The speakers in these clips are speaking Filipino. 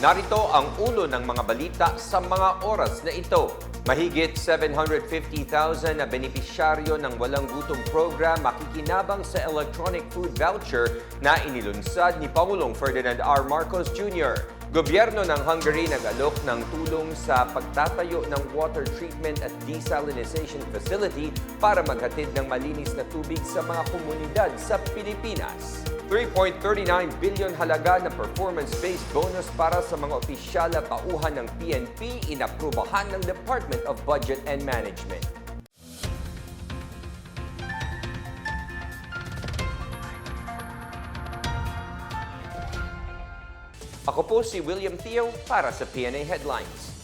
Narito ang ulo ng mga balita sa mga oras na ito. Mahigit 750,000 na benepisyaryo ng Walang Gutom program makikinabang sa electronic food voucher na inilunsad ni Pangulong Ferdinand R. Marcos Jr. Gobyerno ng Hungary nag-alok ng tulong sa pagtatayo ng water treatment at desalinization facility para maghatid ng malinis na tubig sa mga komunidad sa Pilipinas. 3.39 billion halaga na performance-based bonus para sa mga opisyal at tauhan ng PNP inaprubahan ng Department of Budget and Management. Ako po si William Theo para sa PNA Headlines.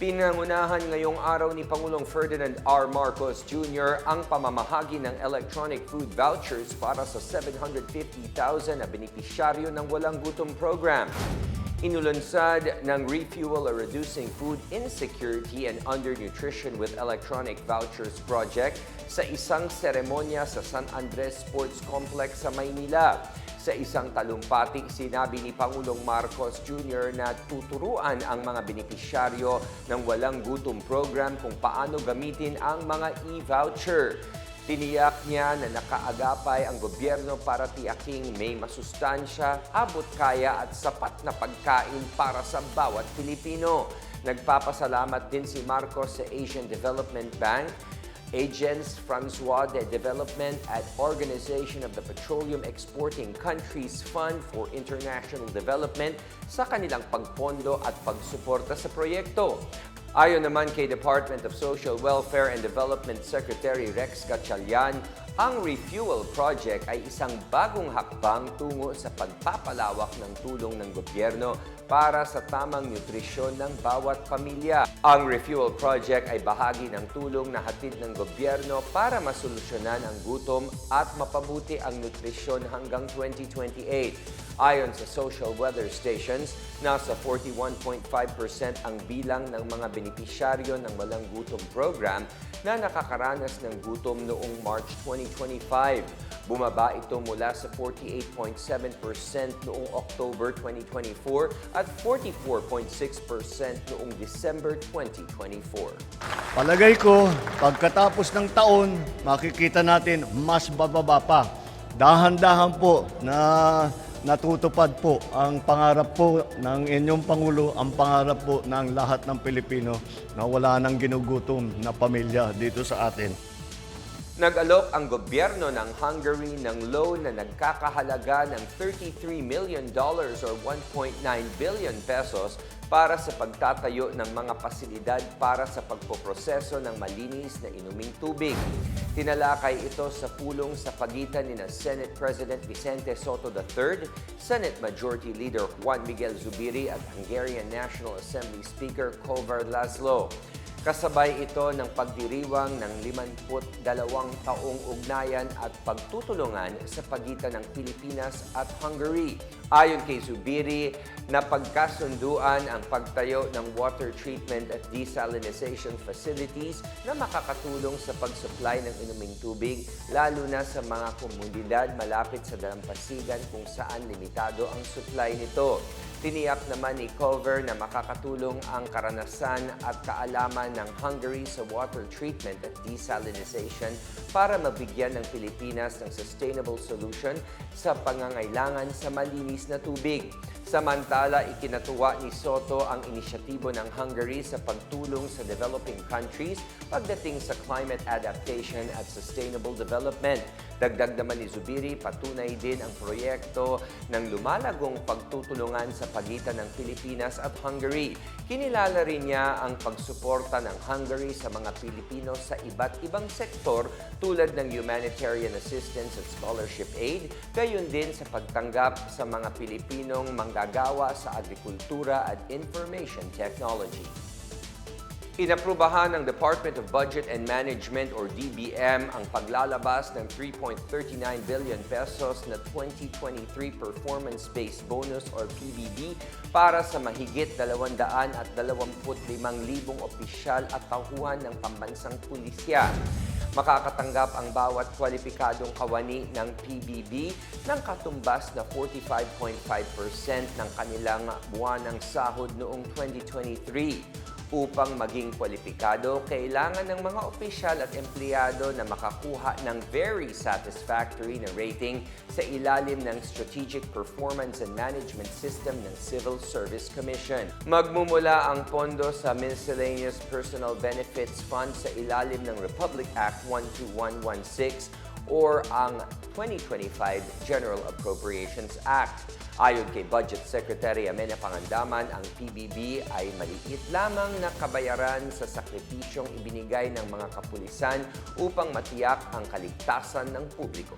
Pinangunahan ngayong araw ni Pangulong Ferdinand R. Marcos Jr. ang pamamahagi ng electronic food vouchers para sa 750,000 na benepisyaryo ng Walang Gutom program. Inulunsad ng Refuel or Reducing Food Insecurity and Undernutrition with Electronic Vouchers Project sa isang seremonya sa San Andres Sports Complex sa Maynila. Sa isang talumpati, sinabi ni Pangulong Marcos Jr. na tuturuan ang mga benepisyaryo ng Walang Gutom program kung paano gamitin ang mga e-voucher. Tiniyak niya na nakaagapay ang gobyerno para tiyaking may masustansya, abot kaya at sapat na pagkain para sa bawat Pilipino. Nagpapasalamat din si Marcos sa Asian Development Bank Agents Francois de Development at Organization of the Petroleum Exporting Countries Fund for International Development sa kanilang pagpondo at pagsuporta sa proyekto. Ayon naman kay Department of Social Welfare and Development Secretary Rex Gatchalian, ang Refuel Project ay isang bagong hakbang tungo sa pagpapalawak ng tulong ng gobyerno para sa tamang nutrisyon ng bawat pamilya. Ang Refuel Project ay bahagi ng tulong na hatid ng gobyerno para masolusyonan ang gutom at mapabuti ang nutrisyon hanggang 2028. Ayon sa social weather stations, nasa 41.5% ang bilang ng mga benepisyaryo ng Walang Gutom program na nakakaranas ng gutom noong March 2025. Bumaba ito mula sa 48.7% noong October 2024 at 44.6% noong December 2024. Palagay ko, pagkatapos ng taon, makikita natin mas bababa pa. Dahan-dahan po na natutupad po ang pangarap po ng inyong Pangulo, ang pangarap po ng lahat ng Pilipino na wala nang ginugutom na pamilya dito sa atin. Nag-alok ang gobyerno ng Hungary ng loan na nagkakahalaga ng 33 million dollars or 1.9 billion pesos para sa pagtatayo ng mga pasilidad para sa pagpoproseso ng malinis na inuming tubig. Tinalakay ito sa pulong sa pagitan ni na Senate President Vicente Soto III, Senate Majority Leader Juan Miguel Zubiri at Hungarian National Assembly Speaker Kovar Laszlo. Kasabay ito ng pagdiriwang ng 52 taong ugnayan at pagtutulungan sa pagitan ng Pilipinas at Hungary. Ayon kay Zubiri, na pagkasunduan ang pagtayo ng water treatment at desalinization facilities na makakatulong sa pag-supply ng inuming tubig, lalo na sa mga komunidad malapit sa dalampasigan kung saan limitado ang supply nito. Tiniyak naman ni Cover na makakatulong ang karanasan at kaalaman ng Hungary sa water treatment at desalinization para mabigyan ng Pilipinas ng sustainable solution sa pangangailangan sa malinis na tubig. Samantala, ikinatuwa ni Soto ang inisyatibo ng Hungary sa pagtulong sa developing countries pagdating sa climate adaptation at sustainable development. Dagdag naman ni Zubiri, patunay din ang proyekto ng lumalagong pagtutulungan sa pagitan ng Pilipinas at Hungary. Kinilala rin niya ang pagsuporta ng Hungary sa mga Pilipino sa iba't ibang sektor tulad ng humanitarian assistance at scholarship aid, gayon din sa pagtanggap sa mga Pilipinong manggagawa sa agrikultura at information technology. Inaprubahan ng Department of Budget and Management or DBM ang paglalabas ng 3.39 billion pesos na 2023 Performance-Based Bonus or PBB para sa mahigit 225,000 opisyal at tauhan ng pambansang pulisya. Makakatanggap ang bawat kwalipikadong kawani ng PBB ng katumbas na 45.5% ng kanilang buwanang sahod noong 2023. Upang maging kwalipikado, kailangan ng mga opisyal at empleyado na makakuha ng very satisfactory na rating sa ilalim ng Strategic Performance and Management System ng Civil Service Commission. Magmumula ang pondo sa Miscellaneous Personal Benefits Fund sa ilalim ng Republic Act 12116 or ang 2025 General Appropriations Act. Ayon kay Budget Secretary Amena Pangandaman, ang PBB ay maliit lamang na kabayaran sa sakripisyong ibinigay ng mga kapulisan upang matiyak ang kaligtasan ng publiko.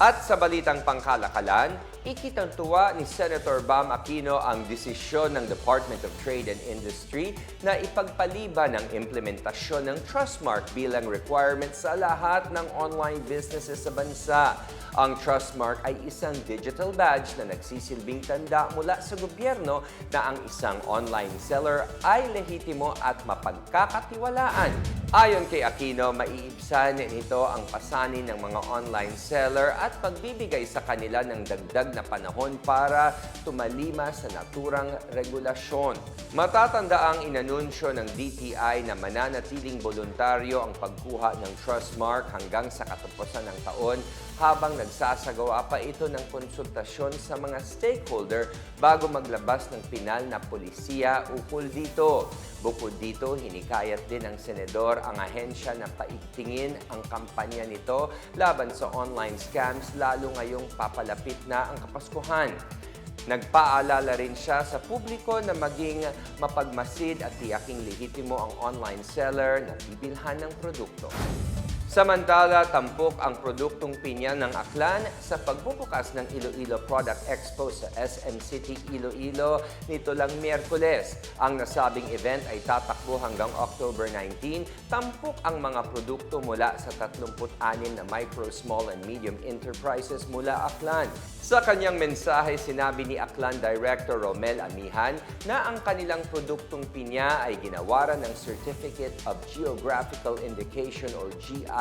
At sa balitang pangkalakalan, ikitang tuwa ni Senator Bam Aquino ang desisyon ng Department of Trade and Industry na ipagpaliban ang implementasyon ng Trustmark bilang requirement sa lahat ng online businesses sa bansa. Ang Trustmark ay isang digital badge na nagsisilbing tanda mula sa gobyerno na ang isang online seller ay lehitimo at mapagkakatiwalaan. Ayon kay Aquino, maiibsan nito ang pasanin ng mga online seller at pagbibigay sa kanila ng dagdag na panahon para tumalima sa naturang regulasyon. Matatanda ang inanunsyo ng DTI na mananatiling voluntaryo ang pagkuha ng Trustmark hanggang sa katapusan ng taon habang nagsasagawa pa ito ng konsultasyon sa mga stakeholder bago maglabas ng pinal na polisiya ukol dito. Bukod dito, hinikayat din ng senador ang ahensya na paigtingin ang kampanya nito laban sa online scams lalo ngayong papalapit na ang Kapaskuhan. Nagpaalala rin siya sa publiko na maging mapagmasid at tiyaking lehitimo ang online seller na bibilhan ng produkto. Samantala, tampok ang produktong pinya ng Aklan sa pagbubukas ng Iloilo Product Expo sa SM City, Iloilo nito lang Miyerkules. Ang nasabing event ay tatakbo hanggang October 19. Tampok ang mga produkto mula sa 36 na micro, small, and medium enterprises mula Aklan. Sa kanyang mensahe, sinabi ni Aklan Director Romel Amihan na ang kanilang produktong pinya ay ginawaran ng Certificate of Geographical Indication or GI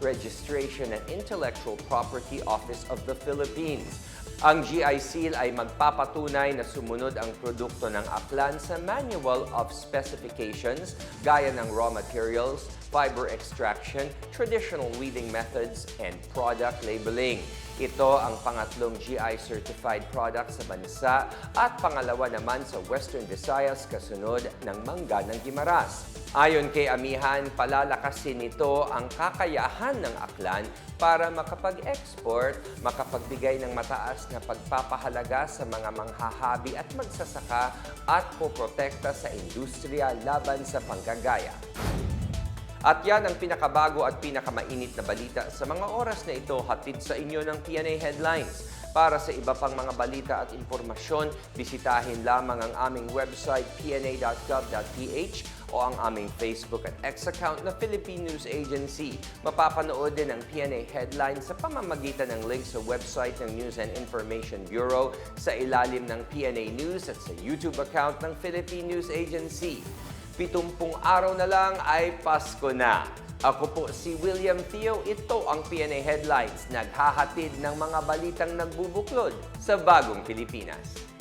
Registration and Intellectual Property Office of the Philippines. Ang GI seal ay magpapatunay na sumunod ang produkto ng Aklan sa Manual of Specifications gaya ng raw materials, fiber extraction, traditional weaving methods, and product labeling. Ito ang pangatlong GI certified product sa bansa at pangalawa naman sa Western Visayas kasunod ng Mangga ng Gimaras. Ayon kay Amihan, palalakasin nito ang kakayahan ng aklan para makapag-export, makapagbigay ng mataas na pagpapahalaga sa mga manghahabi at magsasaka at poprotekta sa industriya laban sa panggagaya. At yan ang pinakabago at pinakamainit na balita sa mga oras na ito hatid sa inyo ng PNA Headlines. Para sa iba pang mga balita at impormasyon, bisitahin lamang ang aming website pna.gov.ph o ang aming Facebook at X account na Philippine News Agency. Mapapanood din ang PNA Headlines sa pamamagitan ng link sa website ng News and Information Bureau sa ilalim ng PNA News at sa YouTube account ng Philippine News Agency. Pitumpung araw na lang ay Pasko na. Ako po si William Theo. Ito ang PNA Headlines, naghahatid ng mga balitang nagbubuklod sa bagong Pilipinas.